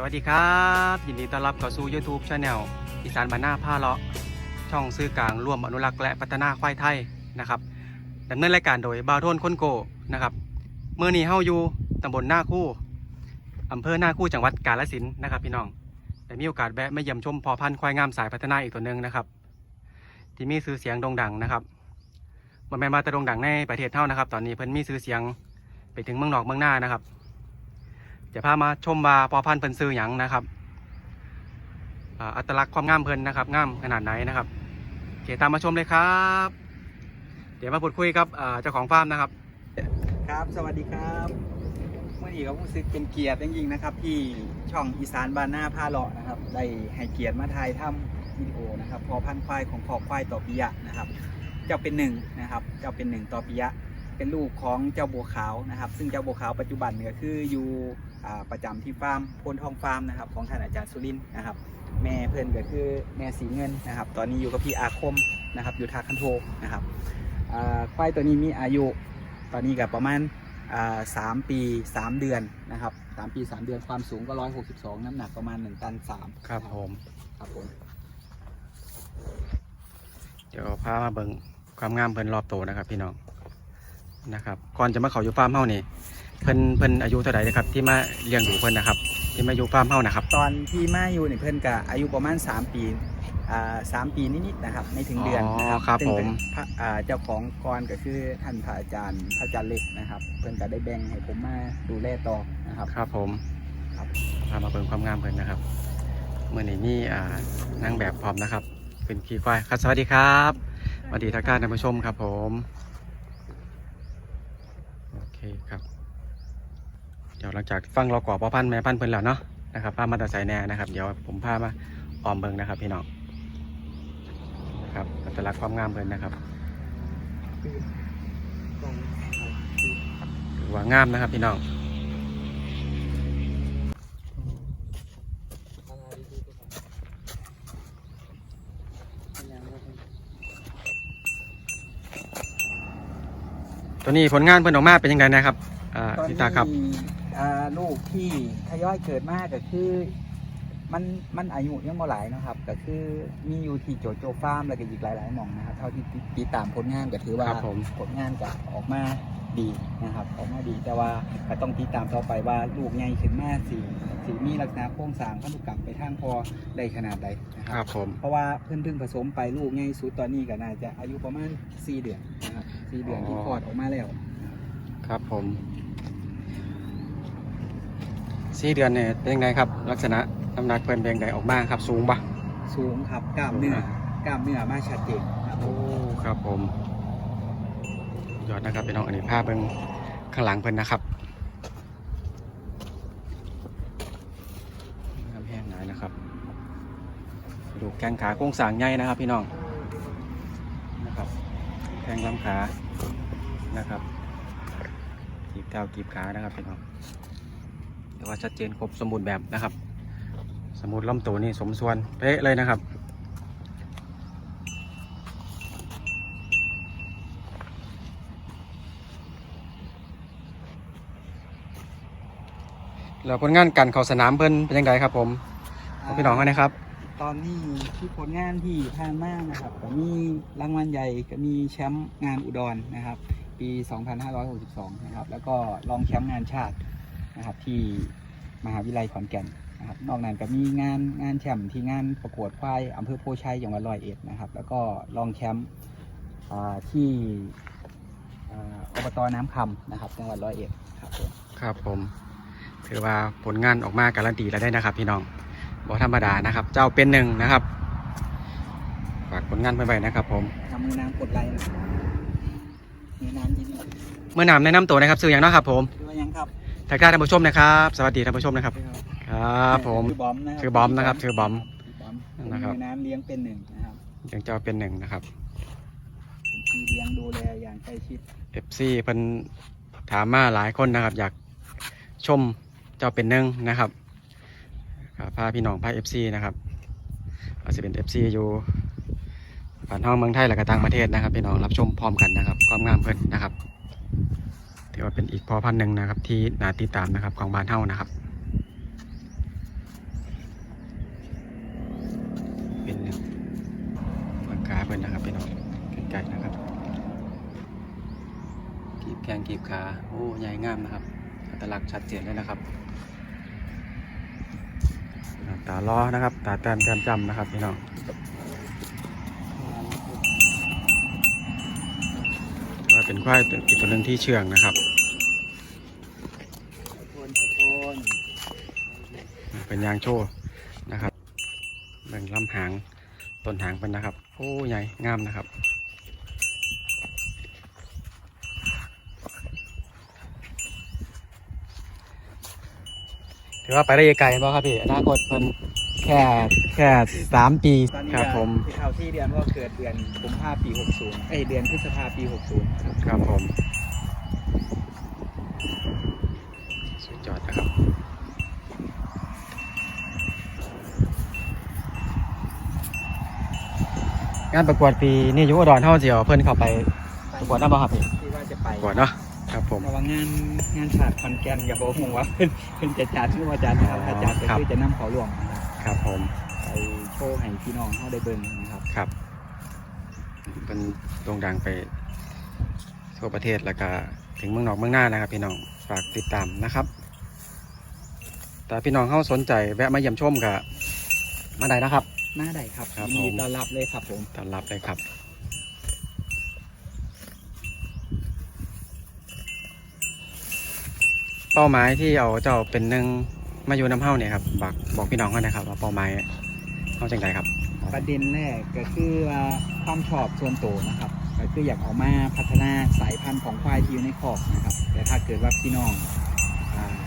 สวัสดีครับ ยินดีต้อนรับเข้าสู่ YouTube Channel อีสานบานหน้าผ้าเลาะ ช่องซื้อกลางร่วมอนุรักษ์และพัฒนาควายไทยนะครับดำเนินรายการโดยบาวโทนคนโกนะครับเมื่อนี้เฮาอยู่ตำบลหน้าคู่อำเภอหน้าคู่จังหวัดกาฬสินธุ์นะครับ พี่น้องได้มีโอกาสแวะมาเยี่ยมชมพอพันธุ์ควายงามสายพัฒนาอีกตัวหนึ่งนะครับ ที่มีชื่อเสียงโด่งดังนะครับบ่แม่นมาแต่โด่งดังในประเทศเท่านะครับ ตอนนี้เพิ่นมีชื่อเสียงไปถึงเมืองนอกเมืองหน้านะครับ จะพามาชมว่าพอพันเพิ่นซื้อหยังนะครับอัตลักษณ์ความงามเพิ่นนะครับงามขนาดไหนนะครับโอเคตามมาชมเลยครับ เดี๋ยวมาพูดคุยกับเจ้าของฟาร์มนะครับ ครับ สวัสดีครับเมื่อนี้ก็รู้สึกเป็นเกียรติยิ่งๆนะครับ ที่ช่องอีสานบานหน้าผ้าเลาะนะครับ ได้ให้เกียรติมาถ่ายทำวิดีโอนะครับ พอพันควายของขอบควายต่อปิยะนะครับ เจ้าเป็นหนึ่งนะครับ เจ้าเป็นหนึ่งต่อปิยะ เป็นลูกของเจ้าบัวขาวนะครับ ซึ่งเจ้าบัวขาวปัจจุบันเนี่ยก็คืออยู่อ่าประจำที่ฟาร์มโพนทองฟาร์มนะครับของท่านอาจารย์สุรินทร์นะครับ แม่เพื่อนก็คือแม่สีเงินนะครับ ตอนนี้อยู่กับพี่อาคมนะครับ อยู่ทาคันโทนะครับอ่าควายตัวนี้มีอายุตอนนี้ก็ประมาณอ่าสามปีสามเดือนนะครับสามปีสามเดือนความสูงก็ร้อยหกสิบสองน้ำหนักประมาณหนึ่งตันสามครับผมครับผมเดี๋ยวพามาเบิ่งความงามเพิ่นรอบโตวนะครับพี่น้อง นะครับก่อนจะมาเขาอยู่ฟาร์มเฮานี่เพิ่นเพิ่นอายุเท่าไหร่นะครับ ที่มาเลี้ยงดูเพิ่นนะครับ ที่มาอยู่ฟาร์มเฮานะครับ ตอนที่มาอยู่เนี่ยเพื่อนก็อายุประมาณสามปีอ่าสามปีนิดๆนะครับ ไม่ถึงเดือนนะอ๋อครับซึ่งเป็นผม พระอ่าเจ้าของกรก็คือท่านพระอาจารย์พระอาจารย์เล็กนะครับ เพื่อนก็ได้แบ่งให้ผมมาดูแลต่อนะครับ ครับผมครับ พามาเบิ่งความงามเพิ่นนะครับเมื่อนี้มีอ่านางแบบพร้อมนะครับ เป็นขี่ควายครับสวัสดีครับสวัสดีทักทายท่านผู้ชมครับผมโอ เคครับ เดี๋ยวหลังจากฟังเรากว่าพ่อพันธุ์แม่พันธุ์เพิ่นแล้วเนาะนะครับพามาตัดสายแน่นะครับ เดี๋ยวผมพามาออมเบิ่งนะครับ พี่น้องนะครับอัตลักษณ์ความงามเพิ่นนะครับถือว่างามนะครับพี่น้อง ตัวนี้ผลงานเพิ่นออกมาเป็นยังไงนะครับอ่าตอนพี่นี้ตาครับอ่าลูกที่ทยอยเกิดมากก็คือ มันมันอายุยังบ่หลายเนาะครับ ก็คือมีอยู่ที่โจโจฟาร์มแล้วก็อีกหลายๆหม่องนะครับ เท่าที่ติดตามผลงานก็ถือว่าครับผม ผลงานจะออกมา ดีนะครับออกมาดีแต่ว่าก็ต้องติดตามต่อไปว่าลูกใหญ่ขึ้นมาสีสีมีลักษณะโครงสร้างพันธุกรรมไปทางพอได้ขนาดใดนะคครัรับ บผมเพราะว่าเพิ่นเพิ่งผสมไปลูกใหญ่สุดตอนนี้ก็น่าจะอายุประมาณ4เดือนนะครับ4เดือนที่คลอดออกมาแล้วนะครับครับผมสี่เดือนเนี่ยเป็นยังไงครับ ลักษณะน้ำหนักเพิ่นเป็นยังไงออกมาครับสูงปะสูงครับกล้ามเนื้อกล้ามเนื้อมาชัดเจนครับโอ้ครับผม ยอดนะครับพี่น้องอันนี้ภาพเบิ่งข้างหลังเพิ่นนะครับน้ำแห้งหน่อยนะครับดูแข้งขาโค้งสางใหญ่นะครับ พี่น้องนะครับแข้งลำขานะครับกีบเท้ากีบขานะครับพี่น้องแต่ว่าชัดเจนครบสมบูรณ์แบบนะครับ สมบูรณ์ลำตัวนี่สมส่วนเป๊ะเลยนะครับ แล้วผลงานการเข้าสนามเพิ่นเป็นยังไงครับ ผมของพี่น้องเขานะครับ ตอนนี้ที่ผลงานที่ผ่านมานะครับก็มีรางวัลใหญ่ก็มีแชมป์งานอุดรนะครับ ปี 2562 นะครับ แล้วก็รองแชมป์งานชาตินะครับ ที่มหาวิทยาลัยขอนแก่นนะครับนอกนั้นก็มีงานงานแชมป์ที่งานประกวดควายอำเภอโพชัยจังหวัดร้อยเอ็ดนะครับ แล้วก็รองแชมป์อ่าที่อ่าอบตน้ำคำนะครับจังหวัดร้อยเอ็ดครับผมครับผม ถือว่าผลงานออกมาการันตีแล้วได้นะครับ พี่น้องบ่ธรรมดานะครับ เจ้าเป็นหนึ่งนะครับฝากผลงานไปไว้นะครับ ผมทำมือน้ำกดไลค์นะครับมือน้ำยินดีเมื่อนำแนะนำตัวนะครับสื่ออย่างเนาะครับ ผมด้วยยังครับทักทายท่านผู้ชมนะครับ สวัสดีท่านผู้ชมนะครับ ครับผมชื่อบอมนะครับชื่อบอมนะครับชื่อบอมบอมนะครับผมมีน้ำเลี้ยงเป็นหนึ่งนะครับยังเจ้าเป็นหนึ่งนะครับผมที่เลี้ยงดูแลอย่างใกล้ชิด FC เพิ่นถามมาหลายคนนะครับ อยากชม เจ้าเป็นหนึ่งนะครับพาพี่น้องพาเอฟซีนะครับอาจจะเป็นเอฟซีอยู่ผ่านห้องเมืองไทยและก็ต่างประเทศนะครับ พี่น้องรับชมพร้อมกันนะครับ ความงามเพิ่นนะครับถือว่าเป็นอีกพอพันหนึ่งนะครับ ที่นาติดตามนะครับของบ้านเท่านะครับ เป็นหลังคาเพิ่นนะครับพี่น้องไกลๆนะครับกีบแกงกีบขาโอ้ใหญ่งามนะครับ ตลักษณ์ชัดเจนเลยนะครับตาล้อนะครับ ตาแต้มแต้มจำนะครับพี่น้องว่าเป็นควายเป็นอีกตัวหนึ่องที่เชื่องนะครับเป็นยางโชว์นะครับแบ่งลำหางต้นหางเป็นนะครับ โอ้ใหญ่งามนะครับ ถือว่าไปได้ไกลบ่ครับพี่อนาคตเพิ่นแค่แค่สามปีตอนนี้ครับผมที่เข้าที่เดือนก็เกิดเดือนกุมภาปี 60 เอ้ยเดือนพฤษภาปี 60 ครับครับผมสุดยอดนะครับงานประกวดปีนี้อยุอุดรเท่าเจียวเพิ่นเข้าไปประกวดน้ำบ่ครับพี่ ที่ว่าจะไป ประกวดเนาะ ครับผมแต่ว่างานงานฉากคอนแกนอย่าบอกผมว่าเพิ่นเพิ่นจะจัดชื่อว่าจัดนะครับถ้าจัดก็ครับคือจะนำเขาร่วมนะครับครับผมไปโชว์ให้พี่น้องเขาได้เบิ่งนะครับ ครับเป็นโด่งดังไปทั่วประเทศแล้วก็ถึงเมืองนอกเมืองหน้านะครับ พี่น้องฝากติดตามนะครับ แต่พี่น้องเขาสนใจแวะมาเยี่ยมชมกับมาได้นะครับ มาได้ครับครับยินดีผม ต้อนรับเลยครับผมต้อนรับเลยครับ เป้าหมายที่เอาเจ้าเป็นหนึ่งมาอยู่น้ำเฮ้าเนี่ยครับบอกบอกพี่น้องเขานะครับว่าเป้าหมายเขาจังไดครับ ประเด็นแรกก็คือว่าความชอบส่วนตัวนะครับ ก็คืออยากเอามาพัฒนาสายพันธุ์ของควายที่อยู่ในคอกนะครับ แต่ถ้าเกิดว่าพี่น้องอ่า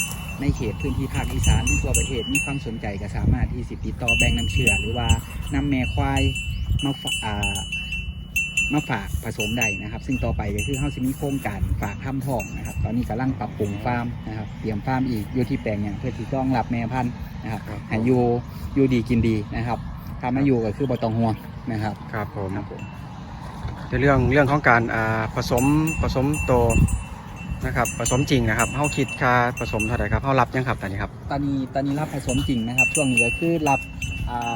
ในเขตพื้นที่ภาคอีสานทั่วประเทศมีความสนใจก็สามารถที่สิติดต่อแบ่งน้ำเชื่อหรือว่านำแม่ควายมาฝอ่า มาฝากผสมได้นะครับ ซึ่งต่อไปก็คือเขาจะมีโครงการฝากทำทองนะครับ ตอนนี้กำลังปรับปรุงฟาร์มนะครับเตรียมฟาร์มอีกอยู่ที่แปลงอย่างเพื่อที่ต้องรับแม่พันธุ์นะครับครับ ให้อยู่อยู่ดีกินดีนะครับถ้ามาอยู่ก็คือบ่ต้องห่วงนะครับครับผม ครับผม ในเรื่องเรื่องของการอ่าผสมผสมโตนะครับผสมจริงนะครับเขาคิดค่าผสมเท่าไหร่ครับเขารับยังครับตอนนี้ครับ ตอนนี้ตอนนี้รับผสมจริงนะครับ ช่วงนี้ก็คือรับอ่า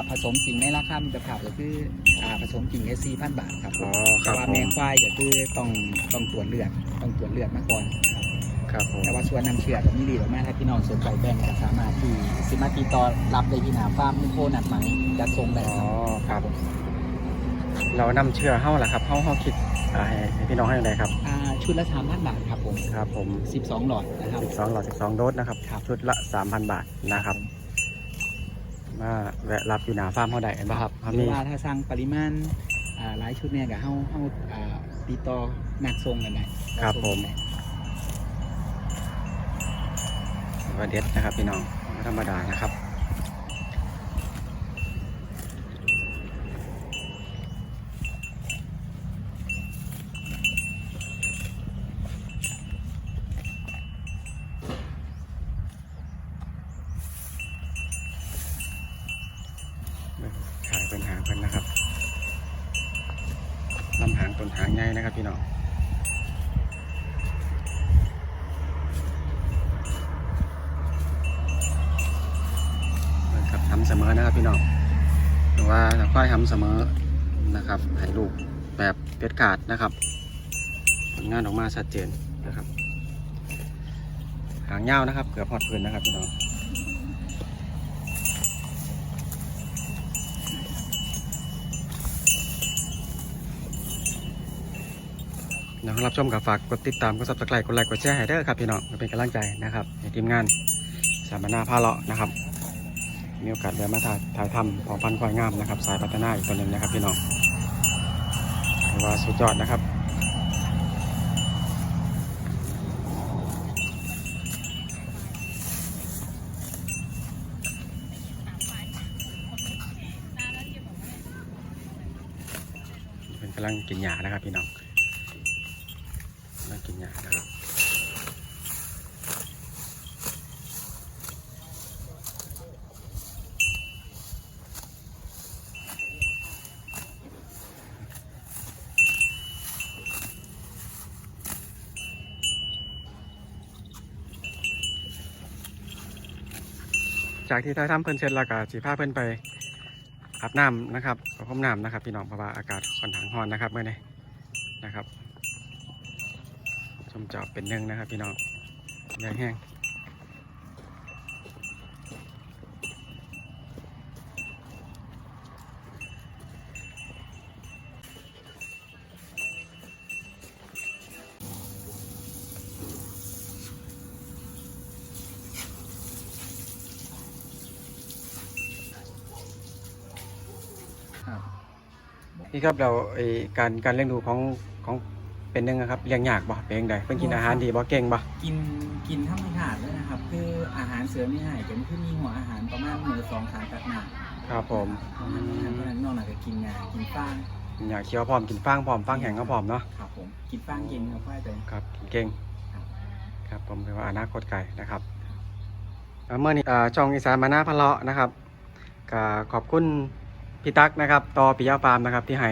ผสมจริงในราคามิตรภาพก็คืออ่าผสมจริง SC พันบาทครับอ๋อคแต่รับว่าผมแม่ควายก็คือต้องต้องตรวจเลือดต้องตรวจเลือดมาก่อนนะครับครับผมแต่ว่าส่วนนำเชื่อแบบนี้ดีหรือไม่ถ้าพี่น้องสนใจแบ่งก็สามารถที่สิมาติดต่อรับได้ที่หน้าฟาร์มมิโคนัดไหมจัดส่งได้อ๋อครับ ครับเรานำเชื่อเข้าล่ะครับเข้าเข้าคิดอ่าให้ให้พี่น้องให้ยังไงครับ อ่าชุดละสามพันบาทครับผมครับผม 12 หลอดนะครับ 12หลอด12 โดสนะครับ ครับ ชุดละ 3,000 บาทนะครับ มาแวะรับอยู่หนาฟาร์มเขาได้เห็นป่ะครับเขาหรืมีอว่าถ้าสั่งปริมาณอ่าหลายชุดเนี่ยก็เฮาเฮาอ่าติดต่อนักส่งกันได้ครับ ผมว่าเด็ดนะครับพี่น้องไม่ธรรมดานะครับ ขาย เป็นหางเพิ่นนะครับลำหางต้นหางใหญ่นะครับพี่น้องเหมือนกับทำเสมอนะครับพี่น้องหรือว่าค่อยทำเสมอนะครับให้ลูกแบบเด็ดขาดนะครับผลงานออกมาชัดเจนนะครับ หางยาวนะครับเกือบพอดพื้นนะครับพี่น้อง น้องรับชมกับฝากกดติดตามกด subscribe กดไลค์กดแชร์ให้เด้อครับพี่น้องเป็นกำลังใจนะครับในทีมงานสามนาพาเลาะนะครับ มีโอกาสแวะมาถ่ายถ่ายทำของพันธุ์ควายงามนะครับ สายพัฒนาอีกตัวหนึ่งนะครับพี่น้องถือว่าสุดยอดนะครับเป็นกำลังกินหญ้านะครับพี่น้อง กำลังกินหญ้านะครับจากที่ท้ายถ้ำเพิ่นเสร็จแล้วก็สีผ้าเพิ่นไปอาบน้ำนะครับประพรมน้ำนะครับ พี่น้องเพราะว่าอากาศค่อนข้างร้อนนะครับเมื่อนี้นะครับ ช ส้มจาะเป็นหนึ่งนะครับ พี่น้องใหญ่แห้งนี่ครับเราการการเลี้ยงดูของ เป็นหนึ่งนะครับเลี้ยงยากบ่เป็นยังไงเพิ่นกินอาหารดีบ่เก่งบ่กินกินธรรมชาติเลยนะครับ คืออาหารเสริมนี่ให้เป็นคือมีหัวอาหารประมาณหนึ่งสองสามตักหนาครับผมประมาณนี้ครับเพราะฉะนั้นนอกจากจะกินงากินฟางอยากเคี้ยวพร้อมกินฟางพร้อมฟางแห้งก็พร้อมเนาะครับผมกินฟางเย็นครับพ่อใจครับกินเก่งครับครับผมเป็นว่าอนาคตไกลนะครับอ่าเมื่อนี้อ่าช่องอีสานมาหน้าพะเลาะนะครับก็ขอบคุณพี่ตั๊กนะครับต่อปิยาฟาร์มนะครับที่ให้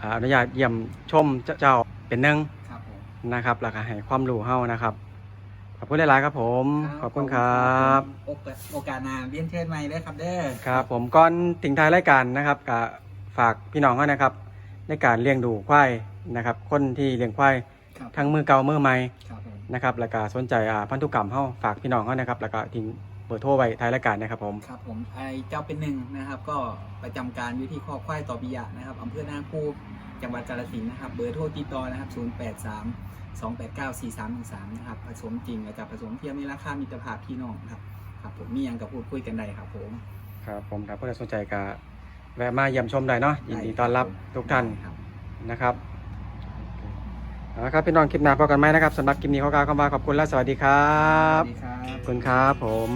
อ่าอนุญาตเยี่ยมชมเจ้า เจ้าเป็นหนึ่งครับผม นะครับแล้วก็ให้ความรู้เฮานะครับ ขอบคุณหลายๆครับผม ขอบคุณครับ โอกาสโอกาสหน้าเรียนเชิญใหม่เลยครับเด้อครับผมก่อนถึงท้ายรายการนะครับก็ฝากพี่น้องเขานะครับ ในการเลี้ยงดูควายนะครับ คนที่เลี้ยงควายครับทั้งมือเก่ามือใหม่ครับผมนะครับแล้วก็สนใจอ่าพันธุกรรมเฮาฝากพี่น้องเขานะครับ แล้วก็ทิ้งเบอร์โทรไว้ท้ายรายการนะครับผม ครับผมไอเจ้าเป็นหนึ่งนะครับ ก็ประจำการอยู่ที่ข้อควายต่อปิยะนะครับอำเภอนาคู จังหวัดกาฬสินธุ์นะครับ เบอร์โทรติดต่อนะครับ 083 289 4313นะครับ ผสมจริงและกับผสมเทียมในราคามิตรภาพพี่น้องครับ ครับผมมีหยังกับพูดคุยกันได้ครับผม ครับผมถ้าเพื่อนสนใจก็แวะมาเยี่ยมชมได้เนาะยินดีต้อนรับทุกท่านครับนะครับเอาละครับพี่น้องคลิปหน้าพบกันไหมนะครับสำหรับคลิปนี้ขอกล่าวคำว่าขอบคุณและสวัสดีครัสบวัสดีครับขอบคุณครับผม